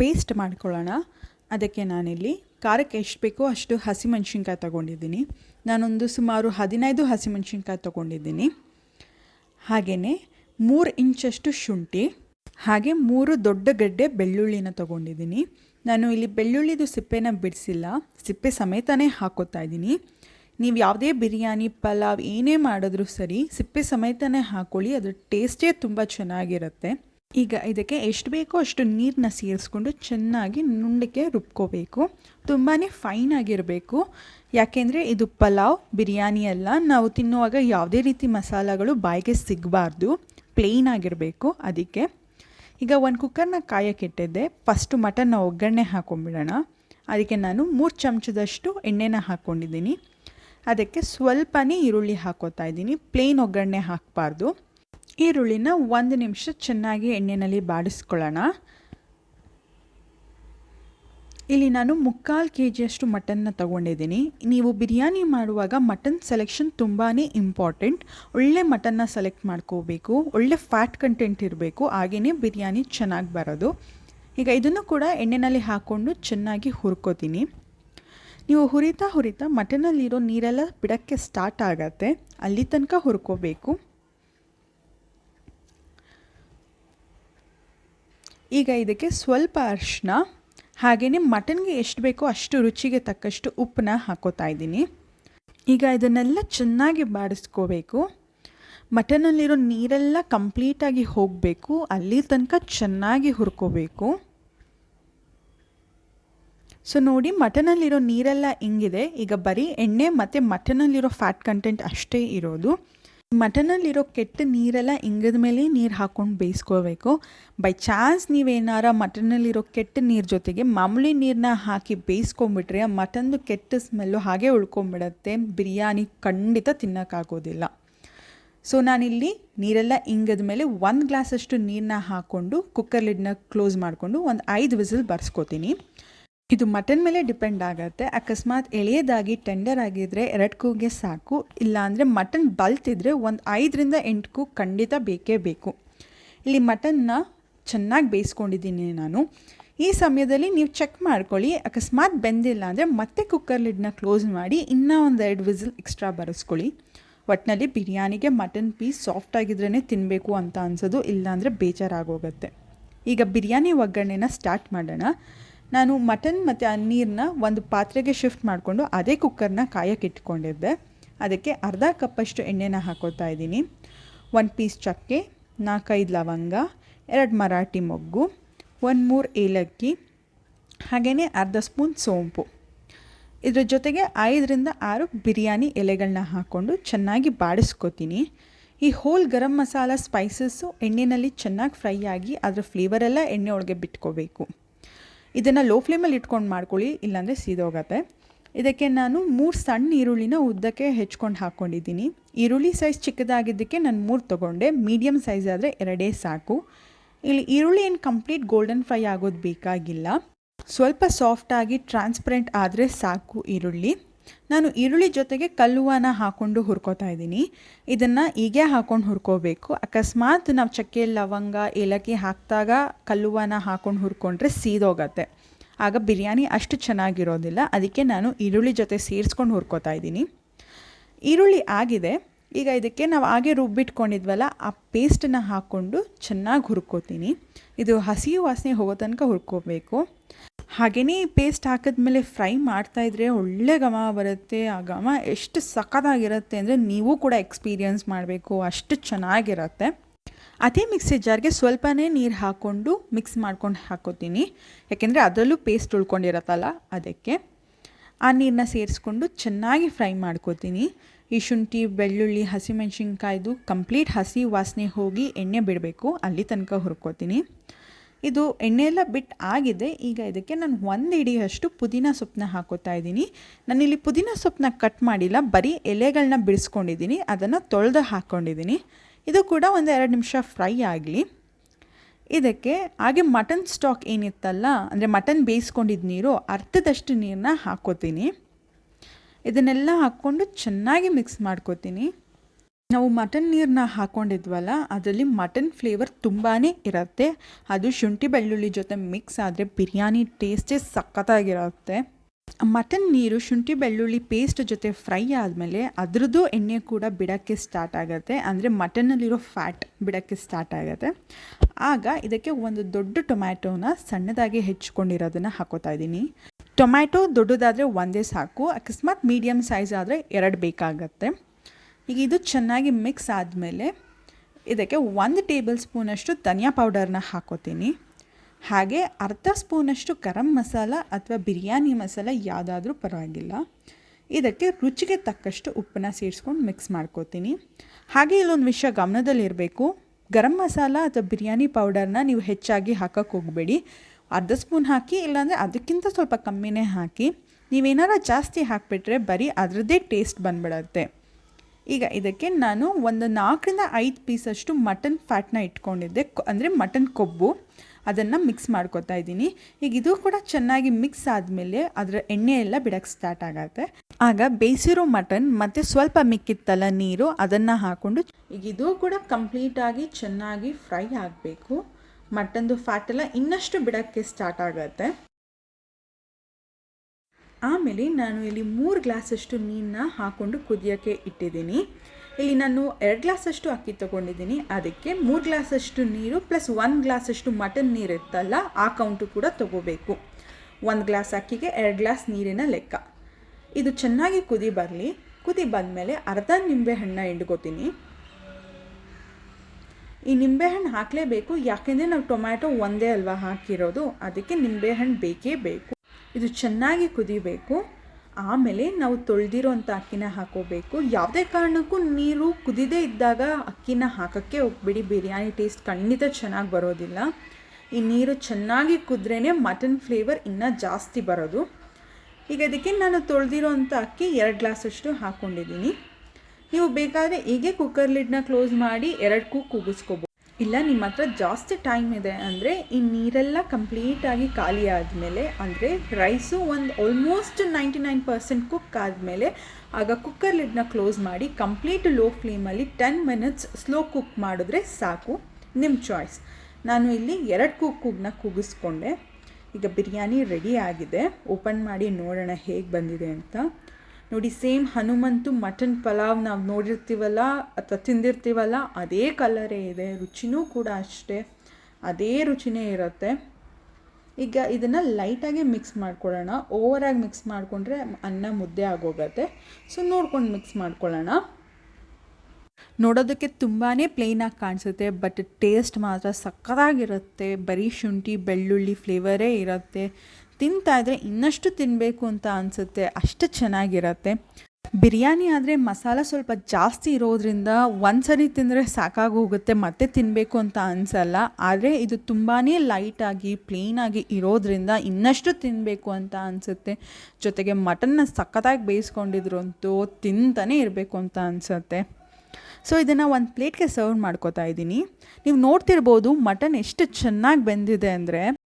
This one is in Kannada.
ಪೇಸ್ಟ್ ಮಾಡ್ಕೊಳ್ಳೋಣ. ಅದಕ್ಕೆ ನಾನಿಲ್ಲಿ ಖಾರಕ್ಕೆ ಎಷ್ಟು ಬೇಕೋ ಅಷ್ಟು ಹಸಿಮೆಣ್ಸಿನ್ಕಾಯಿ ತೊಗೊಂಡಿದ್ದೀನಿ. ನಾನೊಂದು ಸುಮಾರು ಹದಿನೈದು ಹಸಿಮೆಣ್ಸಿನ್ಕಾಯಿ ತೊಗೊಂಡಿದ್ದೀನಿ. ಹಾಗೆಯೇ ಮೂರು ಇಂಚಷ್ಟು ಶುಂಠಿ, ಹಾಗೆ ಮೂರು ದೊಡ್ಡ ಗಡ್ಡೆ ಬೆಳ್ಳುಳ್ಳಿನ ತೊಗೊಂಡಿದ್ದೀನಿ. ನಾನು ಇಲ್ಲಿ ಬೆಳ್ಳುಳ್ಳಿದು ಸಿಪ್ಪೆನ ಬಿಡಿಸಿಲ್ಲ. ಸಿಪ್ಪೆ ಸಮೇತನೇ ಹಾಕೋತಾ ಇದ್ದೀನಿ. ನೀವು ಯಾವುದೇ ಬಿರಿಯಾನಿ, ಪಲಾವ್ ಏನೇ ಮಾಡಿದ್ರೂ ಸರಿ, ಸಿಪ್ಪೆ ಸಮೇತನೇ ಹಾಕ್ಕೊಳ್ಳಿ ಅದರ ಟೇಸ್ಟೇ ತುಂಬ ಚೆನ್ನಾಗಿರುತ್ತೆ. ಈಗ ಇದಕ್ಕೆ ಎಷ್ಟು ಬೇಕೋ ಅಷ್ಟು ನೀರನ್ನ ಸೇರಿಸ್ಕೊಂಡು ಚೆನ್ನಾಗಿ ನುಣ್ಣಗೆ ರುಬ್ಕೋಬೇಕು. ತುಂಬಾ ಫೈನ್ ಆಗಿರಬೇಕು. ಯಾಕೆಂದರೆ ಇದು ಪಲಾವ್, ಬಿರಿಯಾನಿ ಅಲ್ಲ. ನಾವು ತಿನ್ನುವಾಗ ಯಾವುದೇ ರೀತಿ ಮಸಾಲಗಳು ಬಾಯಿಗೆ ಸಿಗಬಾರ್ದು. ಪ್ಲೇನ್ ಆಗಿರಬೇಕು ಅದಕ್ಕೆ. ಈಗ ಒಂದು ಕುಕ್ಕರ್ನ ಕಾಯಕ್ಕಿಟ್ಟಿದ್ದೆ ಫಸ್ಟು ಮಟನ್ನ ಒಗ್ಗರಣೆ ಹಾಕೊಂಡ್ಬಿಡೋಣ. ಅದಕ್ಕೆ ನಾನು ಮೂರು ಚಮಚದಷ್ಟು ಎಣ್ಣೆನ ಹಾಕ್ಕೊಂಡಿದ್ದೀನಿ ಅದಕ್ಕೆ ಸ್ವಲ್ಪನೇ ಈರುಳ್ಳಿ ಹಾಕೋತಾ ಇದ್ದೀನಿ. ಪ್ಲೇನ್ ಒಗ್ಗರಣೆ ಹಾಕಬಾರ್ದು. ಈರುಳ್ಳಿನ ಒಂದು ನಿಮಿಷ ಚೆನ್ನಾಗಿ ಎಣ್ಣೆಯಲ್ಲಿ ಬಾಡಿಸ್ಕೊಳ್ಳೋಣ. ಇಲ್ಲಿ ನಾನು ಮುಕ್ಕಾಲು ಕೆ ಜಿಯಷ್ಟು ಮಟನ್ನ ತೊಗೊಂಡಿದ್ದೀನಿ. ನೀವು ಬಿರಿಯಾನಿ ಮಾಡುವಾಗ ಮಟನ್ ಸೆಲೆಕ್ಷನ್ ತುಂಬಾ ಇಂಪಾರ್ಟೆಂಟ್. ಒಳ್ಳೆ ಮಟನ್ನ ಸೆಲೆಕ್ಟ್ ಮಾಡ್ಕೋಬೇಕು. ಒಳ್ಳೆ ಫ್ಯಾಟ್ ಕಂಟೆಂಟ್ ಇರಬೇಕು. ಹಾಗೆಯೇ ಬಿರಿಯಾನಿ ಚೆನ್ನಾಗಿ ಬರೋದು. ಈಗ ಇದನ್ನು ಕೂಡ ಎಣ್ಣೆಯಲ್ಲಿ ಹಾಕ್ಕೊಂಡು ಚೆನ್ನಾಗಿ ಹುರ್ಕೋತೀನಿ. ನೀವು ಹುರಿತಾ ಹುರಿತಾ ಮಟನಲ್ಲಿರೋ ನೀರೆಲ್ಲ ಬಿಡೋಕ್ಕೆ ಸ್ಟಾರ್ಟ್ ಆಗತ್ತೆ. ಅಲ್ಲಿ ತನಕ ಹುರ್ಕೋಬೇಕು. ಈಗ ಇದಕ್ಕೆ ಸ್ವಲ್ಪ ಅರಿಶಿನ ಹಾಗೆಯೇ ಮಟನ್ಗೆ ಎಷ್ಟು ಬೇಕೋ ಅಷ್ಟು ರುಚಿಗೆ ತಕ್ಕಷ್ಟು ಉಪ್ಪನ್ನ ಹಾಕೋತಾ ಇದ್ದೀನಿ. ಈಗ ಇದನ್ನೆಲ್ಲ ಚೆನ್ನಾಗಿ ಬಾಡಿಸ್ಕೋಬೇಕು. ಮಟನಲ್ಲಿರೋ ನೀರೆಲ್ಲ ಕಂಪ್ಲೀಟಾಗಿ ಹೋಗಬೇಕು. ಅಲ್ಲಿ ತನಕ ಚೆನ್ನಾಗಿ ಹುರ್ಕೋಬೇಕು. ಸೊ ನೋಡಿ ಮಟನಲ್ಲಿರೋ ನೀರೆಲ್ಲ ಹಿಂಗಿದೆ. ಈಗ ಬರೀ ಎಣ್ಣೆ ಮತ್ತು ಮಟನಲ್ಲಿರೋ ಫ್ಯಾಟ್ ಕಂಟೆಂಟ್ ಅಷ್ಟೇ ಇರೋದು. ಮಟನಲ್ಲಿರೋ ಕೆಟ್ಟ ನೀರೆಲ್ಲ ಇಂಗದ ಮೇಲೆ ನೀರು ಹಾಕ್ಕೊಂಡು ಬೇಯಿಸ್ಕೋಬೇಕು ಬೈ ಚಾನ್ಸ್ ನೀವೇನಾರ ಮಟನಲ್ಲಿರೋ ಕೆಟ್ಟ ನೀರು ಜೊತೆಗೆ ಮಾಮೂಲಿ ನೀರನ್ನ ಹಾಕಿ ಬೇಯಿಸ್ಕೊಂಬಿಟ್ರೆ ಆ ಮಟನ್ದು ಕೆಟ್ಟ ಸ್ಮೆಲ್ಲು ಹಾಗೆ ಉಳ್ಕೊಂಬಿಡತ್ತೆ. ಬಿರಿಯಾನಿ ಖಂಡಿತ ತಿನ್ನೋಕ್ಕಾಗೋದಿಲ್ಲ. ಸೊ ನಾನಿಲ್ಲಿ ನೀರೆಲ್ಲ ಇಂಗದ ಮೇಲೆ ಒಂದು ಗ್ಲಾಸಷ್ಟು ನೀರನ್ನ ಹಾಕ್ಕೊಂಡು ಕುಕ್ಕರ್ ಲಿಡ್ನ ಕ್ಲೋಸ್ ಮಾಡಿಕೊಂಡು ಒಂದು ಐದು ವಿಸಿಲ್ ಬರ್ಸ್ಕೊತೀನಿ. ಇದು ಮಟನ್ ಮೇಲೆ ಡಿಪೆಂಡ್ ಆಗುತ್ತೆ. ಅಕಸ್ಮಾತ್ ಎಳೆಯದಾಗಿ ಟೆಂಡರ್ ಆಗಿದ್ರೆ ಎರಡು ಕೂಗೆ ಸಾಕು. ಇಲ್ಲಾಂದರೆ ಮಟನ್ ಬಲ್ತಿದ್ರೆ ಒಂದು ಐದರಿಂದ ಎಂಟು ಕೂ ಖಂಡಿತ ಬೇಕೇ ಬೇಕು. ಇಲ್ಲಿ ಮಟನ್ನ ಚೆನ್ನಾಗಿ ಬೇಯಿಸ್ಕೊಂಡಿದ್ದೀನಿ ನಾನು. ಈ ಸಮಯದಲ್ಲಿ ನೀವು ಚೆಕ್ ಮಾಡ್ಕೊಳ್ಳಿ. ಅಕಸ್ಮಾತ್ ಬೆಂದಿಲ್ಲ ಅಂದರೆ ಮತ್ತೆ ಕುಕ್ಕರ್ ಲಿಡ್ನ ಕ್ಲೋಸ್ ಮಾಡಿ ಇನ್ನೂ ಒಂದು ಎರಡು ವಿಸಿಲ್ ಎಕ್ಸ್ಟ್ರಾ ಬರೆಸ್ಕೊಳ್ಳಿ. ಒಟ್ಟಿನಲ್ಲಿ ಬಿರಿಯಾನಿಗೆ ಮಟನ್ ಪೀಸ್ ಸಾಫ್ಟ್ ಆಗಿದ್ರೇ ತಿನ್ನಬೇಕು ಅಂತ ಅನ್ಸೋದು. ಇಲ್ಲಾಂದರೆ ಬೇಜಾರಾಗೋಗುತ್ತೆ. ಈಗ ಬಿರಿಯಾನಿ ಒಗ್ಗರಣೆನ ಸ್ಟಾರ್ಟ್ ಮಾಡೋಣ. ನಾನು ಮಟನ್ ಮತ್ತು ಆ ನೀರನ್ನ ಒಂದು ಪಾತ್ರೆಗೆ ಶಿಫ್ಟ್ ಮಾಡಿಕೊಂಡು ಅದೇ ಕುಕ್ಕರ್ನ ಕಾಯಕ್ಕೆ ಇಟ್ಕೊಂಡಿದ್ದೆ. ಅದಕ್ಕೆ ಅರ್ಧ ಕಪ್ಪಷ್ಟು ಎಣ್ಣೆನ ಹಾಕೋತಾ ಇದ್ದೀನಿ. ಒಂದು ಪೀಸ್ ಚಕ್ಕೆ, ನಾಲ್ಕೈದು ಲವಂಗ, ಎರಡು ಮರಾಠಿ ಮೊಗ್ಗು, ಒಂದು ಮೂರು ಏಲಕ್ಕಿ ಹಾಗೆಯೇ ಅರ್ಧ ಸ್ಪೂನ್ ಸೋಂಪು. ಇದರ ಜೊತೆಗೆ ಐದರಿಂದ ಆರು ಬಿರಿಯಾನಿ ಎಲೆಗಳನ್ನ ಹಾಕ್ಕೊಂಡು ಚೆನ್ನಾಗಿ ಬಾಡಿಸ್ಕೊತೀನಿ. ಈ ಹೋಲ್ ಗರಂ ಮಸಾಲ ಸ್ಪೈಸಸ್ಸು ಎಣ್ಣೆಯಲ್ಲಿ ಚೆನ್ನಾಗಿ ಫ್ರೈ ಆಗಿ ಅದರ ಫ್ಲೇವರೆಲ್ಲ ಎಣ್ಣೆ ಒಳಗೆ ಬಿಟ್ಕೋಬೇಕು. ಇದನ್ನು ಲೋ ಫ್ಲೇಮಲ್ಲಿ ಇಟ್ಕೊಂಡು ಮಾಡ್ಕೊಳ್ಳಿ, ಇಲ್ಲಾಂದರೆ ಸೀದೋಗತ್ತೆ. ಇದಕ್ಕೆ ನಾನು ಮೂರು ಸಣ್ಣ ಈರುಳ್ಳಿನ ಉದ್ದಕ್ಕೆ ಹೆಚ್ಕೊಂಡು ಹಾಕ್ಕೊಂಡಿದ್ದೀನಿ ಈರುಳ್ಳಿ ಸೈಜ್ ಚಿಕ್ಕದಾಗಿದ್ದಕ್ಕೆ ನಾನು ಮೂರು ತೊಗೊಂಡೆ ಮೀಡಿಯಮ್ ಸೈಜ್ ಆದರೆ ಎರಡೇ ಸಾಕು. ಇಲ್ಲಿ ಈರುಳ್ಳಿ ಏನು ಕಂಪ್ಲೀಟ್ ಗೋಲ್ಡನ್ ಫ್ರೈ ಆಗೋದು ಬೇಕಾಗಿಲ್ಲ. ಸ್ವಲ್ಪ ಸಾಫ್ಟಾಗಿ ಟ್ರಾನ್ಸ್ಪರೆಂಟ್ ಆದರೆ ಸಾಕು ಈರುಳ್ಳಿ. ನಾನು ಈರುಳ್ಳಿ ಜೊತೆಗೆ ಕಲ್ಲುವನ ಹಾಕ್ಕೊಂಡು ಹುರ್ಕೋತಾ ಇದ್ದೀನಿ. ಇದನ್ನು ಹೀಗೆ ಹಾಕ್ಕೊಂಡು ಹುರ್ಕೋಬೇಕು. ಅಕಸ್ಮಾತ್ ನಾವು ಚಕ್ಕೆ, ಲವಂಗ, ಏಲಕ್ಕಿ ಹಾಕಿದಾಗ ಕಲ್ಲುವನ ಹಾಕ್ಕೊಂಡು ಹುರ್ಕೊಂಡ್ರೆ ಸೀದೋಗತ್ತೆ. ಆಗ ಬಿರಿಯಾನಿ ಅಷ್ಟು ಚೆನ್ನಾಗಿರೋದಿಲ್ಲ. ಅದಕ್ಕೆ ನಾನು ಈರುಳ್ಳಿ ಜೊತೆ ಸೇರಿಸ್ಕೊಂಡು ಹುರ್ಕೋತಾ ಇದ್ದೀನಿ. ಈರುಳ್ಳಿ ಆಗಿದೆ. ಈಗ ಇದಕ್ಕೆ ನಾವು ಹಾಗೆ ರುಬ್ಬಿಟ್ಕೊಂಡಿದ್ವಲ್ಲ, ಆ ಪೇಸ್ಟನ್ನು ಹಾಕ್ಕೊಂಡು ಚೆನ್ನಾಗಿ ಹುರ್ಕೋತೀನಿ. ಇದು ಹಸಿ ವಾಸನೆ ಹೋಗೋ ತನಕ ಹುರ್ಕೋಬೇಕು. ಹಾಗೆಯೇ ಪೇಸ್ಟ್ ಹಾಕಿದ್ಮೇಲೆ ಫ್ರೈ ಮಾಡ್ತಾಯಿದ್ರೆ ಒಳ್ಳೆ ಘಮ ಬರುತ್ತೆ. ಆ ಘಮ ಎಷ್ಟು ಸಖತ್ತಾಗಿರುತ್ತೆ ಅಂದರೆ ನೀವು ಕೂಡ ಎಕ್ಸ್ಪೀರಿಯನ್ಸ್ ಮಾಡಬೇಕು. ಅಷ್ಟು ಚೆನ್ನಾಗಿರುತ್ತೆ. ಅದೇ ಮಿಕ್ಸಿ ಜಾರ್ಗೆ ಸ್ವಲ್ಪನೇ ನೀರು ಹಾಕ್ಕೊಂಡು ಮಿಕ್ಸ್ ಮಾಡ್ಕೊಂಡು ಹಾಕೋತೀನಿ. ಯಾಕೆಂದರೆ ಅದರಲ್ಲೂ ಪೇಸ್ಟ್ ಉಳ್ಕೊಂಡಿರತ್ತಲ್ಲ ಅದಕ್ಕೆ. ಆ ನೀರನ್ನ ಸೇರಿಸ್ಕೊಂಡು ಚೆನ್ನಾಗಿ ಫ್ರೈ ಮಾಡ್ಕೋತೀನಿ. ಈ ಶುಂಠಿ, ಬೆಳ್ಳುಳ್ಳಿ, ಹಸಿಮೆಣ್ಸಿನ್ಕಾಯ್ದು ಕಂಪ್ಲೀಟ್ ಹಸಿ ವಾಸನೆ ಹೋಗಿ ಎಣ್ಣೆ ಬಿಡಬೇಕು. ಅಲ್ಲಿ ತನಕ ಹುರ್ಕೋತೀನಿ. ಇದು ಎಣ್ಣೆ ಎಲ್ಲ ಬಿಟ್ಟು ಆಗಿದೆ, ಈಗ ಇದಕ್ಕೆ ನಾನು ಒಂದು ಇಡಿಯಷ್ಟು ಪುದೀನ ಸೊಪ್ಪನ್ನ ಹಾಕೋತಾ ಇದ್ದೀನಿ. ನಾನಿಲ್ಲಿ ಪುದೀನ ಸೊಪ್ಪನ್ನ ಕಟ್ ಮಾಡಿಲ್ಲ, ಬರೀ ಎಲೆಗಳನ್ನ ಬಿಡಿಸ್ಕೊಂಡಿದ್ದೀನಿ, ಅದನ್ನು ತೊಳೆದು ಹಾಕ್ಕೊಂಡಿದ್ದೀನಿ ಇದು ಕೂಡ ಒಂದು ಎರಡು ನಿಮಿಷ ಫ್ರೈ ಆಗಲಿ. ಇದಕ್ಕೆ ಹಾಗೆ ಮಟನ್ ಸ್ಟಾಕ್ ಏನಿತ್ತಲ್ಲ, ಅಂದರೆ ಮಟನ್ ಬೇಯಿಸ್ಕೊಂಡಿದ್ದ ನೀರು, ಅರ್ಧದಷ್ಟು ನೀರನ್ನ ಹಾಕೋತೀನಿ. ಇದನ್ನೆಲ್ಲ ಹಾಕ್ಕೊಂಡು ಚೆನ್ನಾಗಿ ಮಿಕ್ಸ್ ಮಾಡ್ಕೋತೀನಿ. ನಾವು ಮಟನ್ ನೀರನ್ನ ಹಾಕ್ಕೊಂಡಿದ್ವಲ್ಲ ಅದರಲ್ಲಿ ಮಟನ್ ಫ್ಲೇವರ್ ತುಂಬಾ ಇರುತ್ತೆ. ಅದು ಶುಂಠಿ ಬೆಳ್ಳುಳ್ಳಿ ಜೊತೆ ಮಿಕ್ಸ್ ಆದರೆ ಬಿರಿಯಾನಿ ಟೇಸ್ಟೇ ಸಖತ್ತಾಗಿರುತ್ತೆ. ಮಟನ್ ನೀರು, ಶುಂಠಿ ಬೆಳ್ಳುಳ್ಳಿ ಪೇಸ್ಟ್ ಜೊತೆ ಫ್ರೈ ಆದಮೇಲೆ ಅದರದ್ದು ಎಣ್ಣೆ ಕೂಡ ಬಿಡೋಕ್ಕೆ ಸ್ಟಾರ್ಟ್ ಆಗುತ್ತೆ. ಅಂದರೆ ಮಟನ್ನಲ್ಲಿರೋ ಫ್ಯಾಟ್ ಬಿಡೋಕ್ಕೆ ಸ್ಟಾರ್ಟ್ ಆಗುತ್ತೆ. ಆಗ ಇದಕ್ಕೆ ಒಂದು ದೊಡ್ಡ ಟೊಮ್ಯಾಟೋನ ಸಣ್ಣದಾಗಿ ಹೆಚ್ಚಿಕೊಂಡಿರೋದನ್ನು ಹಾಕೋತಾ ಇದ್ದೀನಿ. ಟೊಮ್ಯಾಟೊ ದೊಡ್ಡದಾದರೆ ಒಂದೇ ಸಾಕು, ಅಕಸ್ಮಾತ್ ಮೀಡಿಯಮ್ ಸೈಜ್ ಆದರೆ ಎರಡು ಬೇಕಾಗತ್ತೆ. ಈಗ ಇದು ಚೆನ್ನಾಗಿ ಮಿಕ್ಸ್ ಆದಮೇಲೆ ಇದಕ್ಕೆ ಒಂದು ಟೇಬಲ್ ಸ್ಪೂನಷ್ಟು ಧನಿಯಾ ಪೌಡರ್ನ ಹಾಕೋತೀನಿ. ಹಾಗೆ ಅರ್ಧ ಸ್ಪೂನಷ್ಟು ಗರಂ ಮಸಾಲ ಅಥವಾ ಬಿರಿಯಾನಿ ಮಸಾಲ ಯಾವುದಾದ್ರೂ ಪರವಾಗಿಲ್ಲ. ಇದಕ್ಕೆ ರುಚಿಗೆ ತಕ್ಕಷ್ಟು ಉಪ್ಪನ್ನ ಸೇರಿಸ್ಕೊಂಡು ಮಿಕ್ಸ್ ಮಾಡ್ಕೋತೀನಿ. ಹಾಗೆ ಇಲ್ಲೊಂದು ವಿಷಯ ಗಮನದಲ್ಲಿರಬೇಕು. ಗರಂ ಮಸಾಲ ಅಥವಾ ಬಿರಿಯಾನಿ ಪೌಡರ್ನ ನೀವು ಹೆಚ್ಚಾಗಿ ಹಾಕೋಕ್ಕೆ ಹೋಗಬೇಡಿ. ಅರ್ಧ ಸ್ಪೂನ್ ಹಾಕಿ, ಇಲ್ಲಾಂದರೆ ಅದಕ್ಕಿಂತ ಸ್ವಲ್ಪ ಕಮ್ಮಿನೇ ಹಾಕಿ. ನೀವೇನಾರ ಜಾಸ್ತಿ ಹಾಕಿಬಿಟ್ರೆ ಬರೀ ಅದರದ್ದೇ ಟೇಸ್ಟ್ ಬಂದ್ಬಿಡತ್ತೆ. ಈಗ ಇದಕ್ಕೆ ನಾನು ಒಂದು ನಾಲ್ಕರಿಂದ ಐದು ಪೀಸಷ್ಟು ಮಟನ್ ಫ್ಯಾಟ್ನ ಇಟ್ಕೊಂಡಿದ್ದೆ. ಅಂದರೆ ಮಟನ್ ಕೊಬ್ಬು. ಅದನ್ನು ಮಿಕ್ಸ್ ಮಾಡ್ಕೊತಾ ಇದ್ದೀನಿ. ಈಗ ಇದು ಕೂಡ ಚೆನ್ನಾಗಿ ಮಿಕ್ಸ್ ಆದಮೇಲೆ ಅದರ ಎಣ್ಣೆ ಎಲ್ಲ ಬಿಡೋಕ್ಕೆ ಸ್ಟಾರ್ಟ್ ಆಗುತ್ತೆ. ಆಗ ಬೇಯಿಸಿರೋ ಮಟನ್ ಮತ್ತು ಸ್ವಲ್ಪ ಮಿಕ್ಕಿತ್ತಲ್ಲ ನೀರು ಅದನ್ನು ಹಾಕ್ಕೊಂಡು ಈಗ ಇದು ಕೂಡ ಕಂಪ್ಲೀಟಾಗಿ ಚೆನ್ನಾಗಿ ಫ್ರೈ ಆಗಬೇಕು. ಮಟನ್ದು ಫ್ಯಾಟೆಲ್ಲ ಇನ್ನಷ್ಟು ಬಿಡೋಕ್ಕೆ ಸ್ಟಾರ್ಟ್ ಆಗುತ್ತೆ. ಆಮೇಲೆ ನಾನು ಇಲ್ಲಿ ಮೂರು ಗ್ಲಾಸಷ್ಟು ನೀರನ್ನ ಹಾಕ್ಕೊಂಡು ಕುದಿಯೋಕ್ಕೆ ಇಟ್ಟಿದ್ದೀನಿ. ಇಲ್ಲಿ ನಾನು ಎರಡು ಗ್ಲಾಸಷ್ಟು ಅಕ್ಕಿ ತೊಗೊಂಡಿದ್ದೀನಿ. ಅದಕ್ಕೆ ಮೂರು ಗ್ಲಾಸಷ್ಟು ನೀರು ಪ್ಲಸ್ ಒಂದು ಗ್ಲಾಸಷ್ಟು ಮಟನ್ ನೀರು ಇತ್ತಲ್ಲ, ಆ ಕೌಂಟು ಕೂಡ ತೊಗೋಬೇಕು. ಒಂದು ಗ್ಲಾಸ್ ಅಕ್ಕಿಗೆ ಎರಡು ಗ್ಲಾಸ್ ನೀರಿನ ಲೆಕ್ಕ. ಇದು ಚೆನ್ನಾಗಿ ಕುದಿ ಬರಲಿ. ಕುದಿ ಬಂದಮೇಲೆ ಅರ್ಧ ನಿಂಬೆಹಣ್ಣ ಹಿಂಡ್ಕೋತೀನಿ. ಈ ನಿಂಬೆಹಣ್ಣು ಹಾಕಲೇಬೇಕು, ಯಾಕೆಂದರೆ ನಾವು ಟೊಮ್ಯಾಟೊ ಒಂದೇ ಅಲ್ವಾ ಹಾಕಿರೋದು, ಅದಕ್ಕೆ ನಿಂಬೆಹಣ್ಣು ಬೇಕೇ ಬೇಕು. ಇದು ಚೆನ್ನಾಗಿ ಕುದಿಬೇಕು. ಆಮೇಲೆ ನಾವು ತೊಳೆದಿರೋಂಥ ಅಕ್ಕಿನ ಹಾಕೋಬೇಕು. ಯಾವುದೇ ಕಾರಣಕ್ಕೂ ನೀರು ಕುದಿದೇ ಇದ್ದಾಗ ಅಕ್ಕಿನ ಹಾಕೋಕ್ಕೆ ಹೋಗ್ಬಿಡಿ. ಬಿರಿಯಾನಿ ಟೇಸ್ಟ್ ಖಂಡಿತ ಚೆನ್ನಾಗಿ ಬರೋದಿಲ್ಲ. ಈ ನೀರು ಚೆನ್ನಾಗಿ ಕುದ್ರೇ ಮಟನ್ ಫ್ಲೇವರ್ ಇನ್ನೂ ಜಾಸ್ತಿ ಬರೋದು. ಈಗ ಅದಕ್ಕೆ ನಾನು ತೊಳೆದಿರೋಂಥ ಅಕ್ಕಿ ಎರಡು ಗ್ಲಾಸಷ್ಟು ಹಾಕ್ಕೊಂಡಿದ್ದೀನಿ ನೀವು ಬೇಕಾದರೆ ಹೀಗೆ ಕುಕ್ಕರ್ ಲಿಡ್ನ ಕ್ಲೋಸ್ ಮಾಡಿ ಎರಡು ಕೂಗ್ ಕೂಗಿಸ್ಕೋಬೋದು ಇಲ್ಲ ನಿಮ್ಮ ಹತ್ರ ಜಾಸ್ತಿ ಟೈಮ್ ಇದೆ ಅಂದರೆ ಈ ನೀರೆಲ್ಲ ಕಂಪ್ಲೀಟಾಗಿ ಖಾಲಿ ಆದಮೇಲೆ, ಅಂದರೆ ರೈಸು ಒಂದು almost ninety nine percent cook ಆದಮೇಲೆ, ಆಗ ಕುಕ್ಕರ್ ಲಿಡ್ನ ಕ್ಲೋಸ್ ಮಾಡಿ ಕಂಪ್ಲೀಟ್ ಲೋ ಫ್ಲೇಮಲ್ಲಿ ಟೆನ್ ಮಿನಿಟ್ಸ್ ಸ್ಲೋ ಕುಕ್ ಮಾಡಿದ್ರೆ ಸಾಕು. ನಿಮ್ಮ ಚಾಯ್ಸ್ ನಾನು ಇಲ್ಲಿ ಎರಡು ಕುಕ್ ಕೂಗ್ನ ಕೂಗಿಸ್ಕೊಂಡೆ. ಈಗ ಬಿರಿಯಾನಿ ರೆಡಿ ಆಗಿದೆ. ಓಪನ್ ಮಾಡಿ ನೋಡೋಣ ಹೇಗೆ ಬಂದಿದೆ ಅಂತ. ನೋಡಿ, ಸೇಮ್ ಹನುಮಂತು ಮಟನ್ ಪಲಾವ್ ನಾವು ನೋಡಿರ್ತೀವಲ್ಲ ಅಥವಾ ತಿಂದಿರ್ತೀವಲ್ಲ, ಅದೇ ಕಲರೇ ಇದೆ, ರುಚಿನೂ ಕೂಡ ಅಷ್ಟೇ, ಅದೇ ರುಚಿನೇ ಇರುತ್ತೆ. ಈಗ ಇದನ್ನು ಲೈಟಾಗಿ ಮಿಕ್ಸ್ ಮಾಡ್ಕೊಳ್ಳೋಣ. ಓವರಾಗಿ ಮಿಕ್ಸ್ ಮಾಡಿಕೊಂಡ್ರೆ ಅನ್ನ ಮುದ್ದೆ ಆಗೋಗತ್ತೆ. ಸೊ, ನೋಡ್ಕೊಂಡು ಮಿಕ್ಸ್ ಮಾಡ್ಕೊಳ್ಳೋಣ. ನೋಡೋದಕ್ಕೆ ತುಂಬಾ ಪ್ಲೇನಾಗಿ ಕಾಣಿಸುತ್ತೆ, ಬಟ್ ಟೇಸ್ಟ್ ಮಾತ್ರ ಸಕ್ಕತ್ತಾಗಿರುತ್ತೆ ಬರೀ ಶುಂಠಿ, ಬೆಳ್ಳುಳ್ಳಿ ಫ್ಲೇವರೇ ಇರುತ್ತೆ. ತಿಂತಾ ಇದ್ರೆ ಇನ್ನಷ್ಟು ತಿನ್ನಬೇಕು ಅಂತ ಅನಿಸುತ್ತೆ, ಅಷ್ಟು ಚೆನ್ನಾಗಿರತ್ತೆ. ಬಿರಿಯಾನಿ ಆದರೆ ಮಸಾಲ ಸ್ವಲ್ಪ ಜಾಸ್ತಿ ಇರೋದ್ರಿಂದ ಒಂದ್ಸರಿ ತಿಂದರೆ ಸಾಕಾಗೋಗುತ್ತೆ, ಮತ್ತೆ ತಿನ್ನಬೇಕು ಅಂತ ಅನಿಸಲ್ಲ. ಆದರೆ ಇದು ತುಂಬಾ ಲೈಟಾಗಿ ಪ್ಲೇನಾಗಿ ಇರೋದ್ರಿಂದ ಇನ್ನಷ್ಟು ತಿನ್ನಬೇಕು ಅಂತ ಅನಿಸುತ್ತೆ. ಜೊತೆಗೆ ಮಟನ್ನ ಸಖತ್ತಾಗಿ ಬೇಯಿಸ್ಕೊಂಡಿದ್ರು ಅಂತೂ ತಿಂತಾನೆ ಇರಬೇಕು ಅಂತ ಅನಿಸುತ್ತೆ. ಸೊ ಇದನ್ನು ಒಂದು ಪ್ಲೇಟ್ಗೆ ಸರ್ವ್ ಮಾಡ್ಕೋತಾ ಇದ್ದೀನಿ. ನೀವು ನೋಡ್ತಿರ್ಬೋದು ಮಟನ್ ಎಷ್ಟು ಚೆನ್ನಾಗಿ ಬೆಂದಿದೆ ಅಂದರೆ